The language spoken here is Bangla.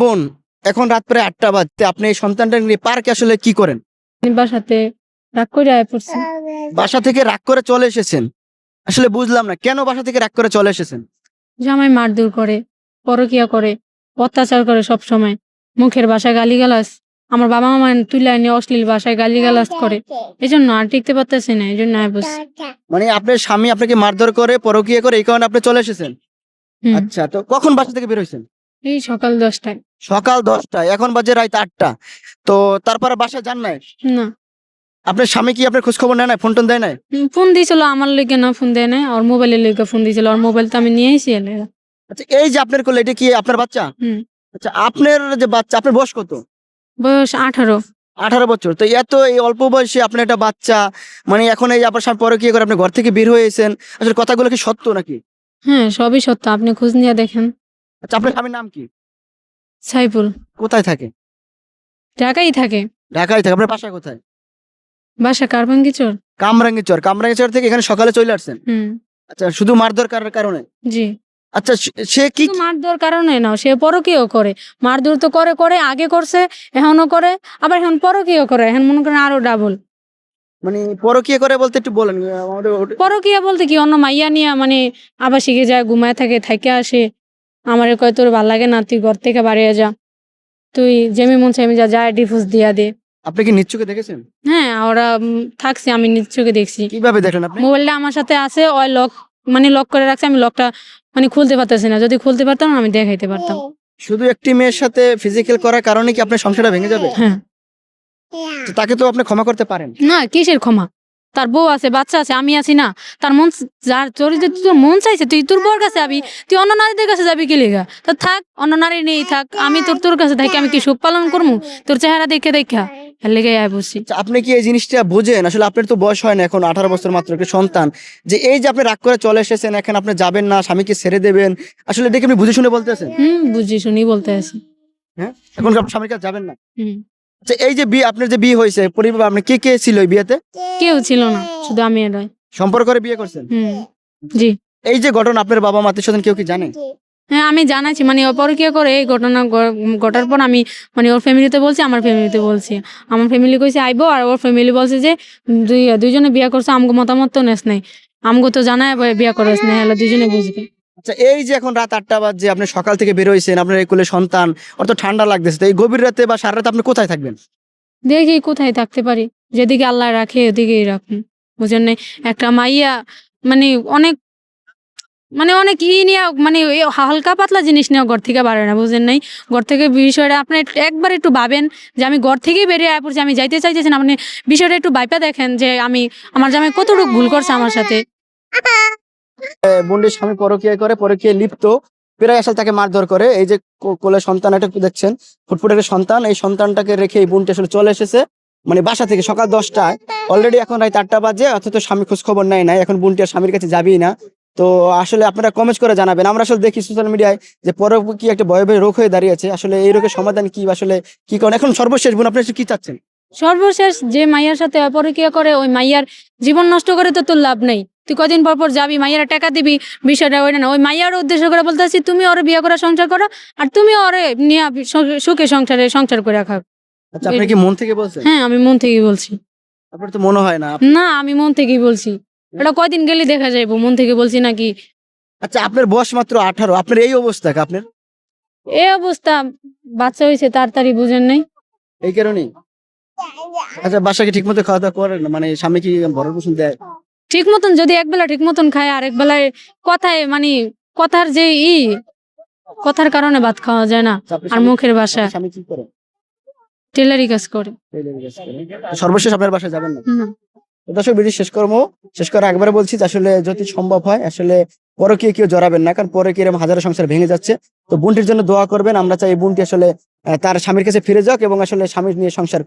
বোন এখন রাত প্রায় আটটা বাজতে। আপনি এই সন্তানটা নিয়ে পার্কে আসলে কি করেন? বাসাতে রাগ করে আয় পড়ছি বাসা থেকে রাগ করে চলে এসেছেন। আসলে বুঝলাম না কেন বাসা থেকে রাগ করে চলে এসেছেন? জামাই মারধর করে পরকিয়া করে অত্যাচার করে সব সময়। মুখের ভাষায় গালিগালাজ আমার বাবা মা তুলে নিয়ে অশ্লীল ভাষায় গালিগালাজ করে। এই জন্য আর টিকতে পারতেছি না এই জন্য আয় পড়ছি। মানে আপনার স্বামী আপনাকে মারধর করে পরকীয়া করে এই কারণে আপনি চলে এসেছেন? হুম। আচ্ছা তো কখন বাসা থেকে বের হয়েছেন? এই সকাল দশটায়। সকাল দশটায় এখন বাজে রাত আটটা। তো তারপরে বাসায় যান নাই? না। আপনার স্বামী কি আপনার খোঁজ খবর নেয় না ফোন টোন দেয় না হুম, ফোন দিয়েছিল আমার লেগে না ফোন দেয় না ওর মোবাইলের লেগে ফোন দিয়েছিল ওর মোবাইল তো আমি নিয়ে এসেছি আচ্ছা এই যে আপনার কোলে এটা কি আপনার বাচ্চা? আচ্ছা আপনার যে বাচ্চা আপনার বয়স কত? বয়স আঠারো। আঠারো বছর। তো এত এই অল্প বয়সে আপনার একটা বাচ্চা মানে এখন এই আপনার স্বামী পরে কি করে আপনি ঘর থেকে বের হয়েছেন আসলে কথাগুলো কি সত্য নাকি? হ্যাঁ সবই সত্য আপনি খোঁজ নিয়ে দেখেন। আচ্ছা আপনার স্বামীর নাম কি? সাইফুল। কোথায় থাকে? ঢাকাই থাকে। ঢাকায় থাকে আপনার বাসা কোথায়? বাসা কারবাঙ্গি চোর কামরাঙ্গি চর কামরাঙ্গি চর থেকে এখানে সকালে চলে আসছেন? হুম। আচ্ছা শুধু মারধর করার কারণে? জি। আচ্ছা সে- কি শুধু মারধর কারণে না সে পরকীয় করে। মারধর তো করে করে আগে করছে এখনও করে আবার এখন পরকীয় করে এখন মনে করেন আরও ডাবল মানে পরকীয়া করে বলতে একটু বলেন আমাদের পরকীয়া বলতে কি অন্য মাইয়া নিয়ে মানে শিখে যায় ঘুমায় থাকে থাকে আসে আমার কয় তোর ভালো লাগে না তুই ঘর থেকে বাড়িয়ে যা। তুই যেমি মন চাই যা যায় ডিভোর্স দিয়া দে। আপনি কি নিচ্ছুকে দেখেছেন? হ্যাঁ ওরা উম, থাকছে আমি নিশ্চয়ই দেখছি। কীভাবে দেখলেন আপনি? মোবাইলটা আমার সাথে আছে ওই লক মানে লক করে রাখছে আমি লকটা মানে খুলতে পারতেছি না। যদি খুলতে পারতাম আমি দেখাইতে পারতাম। শুধু একটি মেয়ের সাথে ফিজিক্যাল করার কারণে কি আপনার সংসারটা ভেঙে যাবে? হ্যাঁ। তো তাকে তো আপনি ক্ষমা করতে পারেন। না কিসের ক্ষমা? তার বউ আছে বাচ্চা আছে আমি আছি না। তার মন যার চরিত্রে তুই তোর মন চাইছে তুই তোর বউর কাছে যাবি তুই অন্য নারীদের কাছে যাবি কি লেগা? তো থাক অন্য নারী নেই থাক আমি তোর তোর কাছে থাকি আমি কি সুখ পালন করব তোর চেহারা দেখে দেখা লেগে আচ্ছা, আপনি কি এই জিনিসটা বোঝেন? আসলে আপনার তো বয়স হয় না এখন আঠারো বছর মাত্র একটা সন্তান। যে এই যে আপনি রাগ করে চলে এসেছেন এখন আপনি যাবেন না স্বামীকে ছেড়ে দেবেন আসলে দেখে আপনি বুঝে শুনে বলতেছেন হুম বুঝি শুনি বলতে আছি। হ্যাঁ? এখন স্বামীর কাছে যাবেন না? হুম। আচ্ছা এই যে বিয়ে আপনার যে বিয়ে হয়েছে পরিবার আপনি কে কে ছিল এই বিয়েতে? কেউ ছিল না শুধু আমি এরাই সম্পর্ক করে বিয়ে করছেন? হুম জি। এই যে ঘটনা আপনার বাবা মা আত্মীয় কেউ কি জানে? হ্যাঁ আমি জানাচ্ছি মানে ও পরকিয়া করে এই ঘটনা ঘটার পর আমি মানে ওর ফ্যামিলিতে বলছি আমার ফ্যামিলিতে বলছি। আমার ফ্যামিলি কইছে আইবো আর ওর ফ্যামিলি বলছে যে দুই দুইজনে বিয়া করছে আমগো মতামত তো নেস নাই। আমগো তো জানায় বিয়া করেছ না হলে দুইজনে বুঝবে। আচ্ছা এই যে এখন রাত আটটা বাজে আপনি সকাল থেকে বের হয়েছেন আপনার এই কোলে সন্তান অত ঠান্ডা লাগতেছে তো এই গভীর রাতে বা সারা রাতে আপনি কোথায় থাকবেন? দেখি কোথায় থাকতে পারি যেদিকে আল্লাহ রাখে ওদিকেই রাখুন বুঝেন নাই? একটা মাইয়া মানে অনেক মানে অনেক ই নিয়ে মানে হালকা পাতলা জিনিস নিয়ে ঘর থেকে বাড়ে না বুঝেন নাই? ঘর থেকে বিষয়টা আপনি একবার একটু ভাবেন যে আমি ঘর থেকেই বেরিয়ে আয় পড়ছি আমি যাইতে চাইতেছি না আপনি বিষয়টা একটু বাইপা দেখেন যে আমি আমার জামাই কতটুকু ভুল করছে আমার সাথে। বোনটির স্বামী পরকীয়া করে, পরকীয়া লিপ্ত। প্রায় আসলে তাকে মারধর করে। এই যে কোলে সন্তান, এটা দেখছেন? ফুটফুটের সন্তান। এই সন্তানটাকে রেখে এই বোনটি আসলে চলে এসেছে। মানে বাসা থেকে সকাল দশটায়। অলরেডি এখন রাত আটটা বাজে, অথচ স্বামী খোঁজ খবর নেয় না এখন বোনটি আর স্বামীর কাছে যাবেই না। তো আসলে আপনারা কমেন্ট করে জানাবেন। আমরা আসলে দেখি সোশ্যাল মিডিয়ায় যে পরে কি একটা ভয় রোগ হয়ে দাঁড়িয়েছে আসলে এই রোগের সমাধান কি আসলে কি কারণ? এখন সর্বশেষ বোন, আপনি কি চাচ্ছেন? সর্বশেষ যে মাইয়ার সাথে অপরিক্রিয়া করে ওই মাইয়ার জীবন নষ্ট করে তো তোর লাভ নেই। তুই কদিন পর পর যাবি মাইয়ার টাকা দিবি বিষয়টা ওইটা না। ওই মাইয়ার উদ্দেশ্য করে বলতেছি তুমি ওরে বিয়ে করে সংসার করো আর তুমি ওরে নিয়ে সুখে সংসারে সংসার করে খাও আচ্ছা আপনি কি মন থেকে বলছেন? হ্যাঁ আমি মন থেকেই বলছি। আপনার তো মনে হয় না না আমি মন থেকেই বলছি। এটা কয়দিন গেলে দেখা যাইবো মন থেকে বলছি নাকি? আচ্ছা আপনার বয়স মাত্র আঠারো আপনার এই অবস্থা আপনার? এই অবস্থা বাচ্চা হয়েছে তাড়াতাড়ি বুঝেন নাই। এই কারণেই। আচ্ছা বাসাকে ঠিক মতো খাওয়া দাওয়া করেন? মানে স্বামী কি ভরণ পোষণ দেয়? ঠিক মতন যদি এক বেলা ঠিক মতন খায় আরেক বেলায় কথায় মানে কথার যে ই কথার কারণে ভাত খাওয়া যায় না আচ্ছা, আর মুখের আপনার স্বামী কি করে? টেলারি কাজ করে। টেইলরিং কাজ করে। সর্বশেষ আপনার বাসায় যাবেন না? না। দর্শক ভিডিও শেষ করব। শেষ করে একবারে বলছি আসলে যদি সম্ভব হয় আসলে পরে কেউ কেউ জড়াবেন না কারণ পরে কি এরকম হাজারো সংসার ভেঙে যাচ্ছে। তো বোনটির জন্য দোয়া করবেন। আমরা চাই এই বোনটি আসলে তার স্বামীর কাছে ফিরে যাক এবং আসলে স্বামীর নিয়ে সংসার।